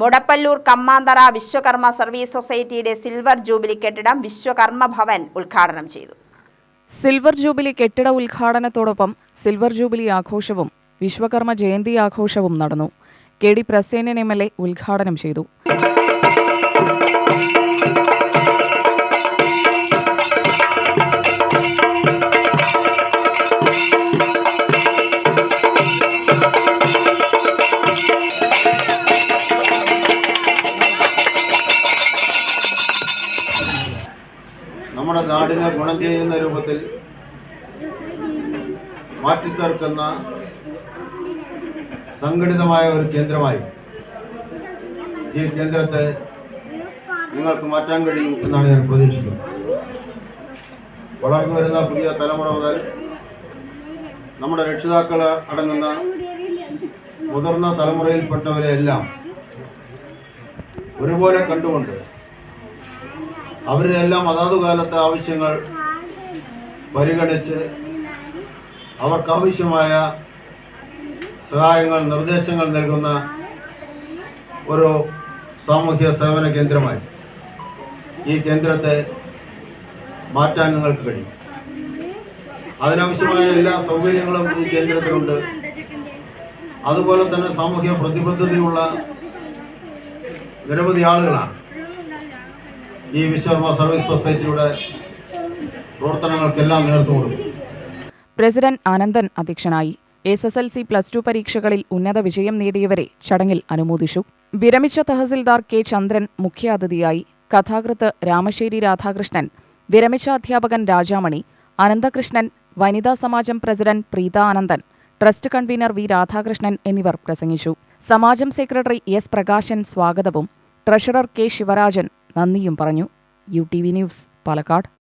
Mudappallur Kammanthara Vishwakarma service സൊസൈറ്റിയുടെ silver jubilee കെട്ടിടം വിശ്വകർമ്മ ഭവൻ ഉദ്ഘാടനം ചെയ്തു. സിൽവർ ജൂബിലി കെട്ടിട ഉദ്ഘാടനത്തോടൊപ്പം സിൽവർ ജൂബിലി ആഘോഷവും വിശ്വകർമ്മ ജയന്തി ആഘോഷവും നടന്നു. K D Prasenan M L A ഉദ്ഘാടനം ചെയ്തു. നമ്മുടെ നാടിനെ ഗുണം ചെയ്യുന്ന രൂപത്തിൽ മാറ്റിത്തീർക്കുന്ന സംഘടിതമായ ഒരു കേന്ദ്രമായി ഈ കേന്ദ്രത്തെ നിങ്ങൾക്ക് മാറ്റാൻ കഴിയും എന്നാണ് ഞാൻ പ്രതീക്ഷിക്കുന്നത് വളർന്നു വരുന്ന പുതിയ തലമുറ മുതൽ നമ്മുടെ രക്ഷിതാക്കൾ അടങ്ങുന്ന മുതിർന്ന തലമുറയിൽപ്പെട്ടവരെ എല്ലാം ഒരുപോലെ കണ്ടുകൊണ്ട് അവരുടെ എല്ലാം അതാതു കാലത്തെ ആവശ്യങ്ങൾ പരിഗണിച്ച് അവർക്കാവശ്യമായ സഹായങ്ങൾ നിർദ്ദേശങ്ങൾ നൽകുന്ന ഒരു സാമൂഹ്യ സേവന കേന്ദ്രമായി ഈ കേന്ദ്രത്തെ മാറ്റാൻ നിങ്ങൾക്ക് കഴിയും. അതിനാവശ്യമായ എല്ലാ സൗകര്യങ്ങളും ഈ കേന്ദ്രത്തിലുണ്ട് അതുപോലെ തന്നെ സാമൂഹ്യ പ്രതിബദ്ധതയുള്ള നിരവധി ആളുകളാണ്. ഈ വിശ്വകർമ്മ സർവീസ് സൊസൈറ്റിയുടെ പ്രവർത്തനങ്ങൾക്കെല്ലാം നേതൃത്വം കൊടുക്കും. പ്രസിഡന്റ് ആനന്ദൻ അധ്യക്ഷനായി. S S L C plus two പരീക്ഷകളിൽ ഉന്നത വിജയം നേടിയവരെ ചടങ്ങിൽ അനുമോദിച്ചു. വിരമിച്ച തഹസിൽദാർ കെ. ചന്ദ്രൻ മുഖ്യാതിഥിയായി. കഥാകൃത്ത് രാമശ്ശേരി രാധാകൃഷ്ണൻ വിരമിച്ച അധ്യാപകൻ രാജാമണി അനന്തകൃഷ്ണൻ വനിതാ സമാജം president Preetha Anandan trust convener V. Radhakrishnan എന്നിവർ പ്രസംഗിച്ചു. സമാജം സെക്രട്ടറി എസ്. പ്രകാശൻ സ്വാഗതവും ട്രഷറർ കെ. ശിവരാജൻ നന്ദിയും പറഞ്ഞു. U T V news Palakkad.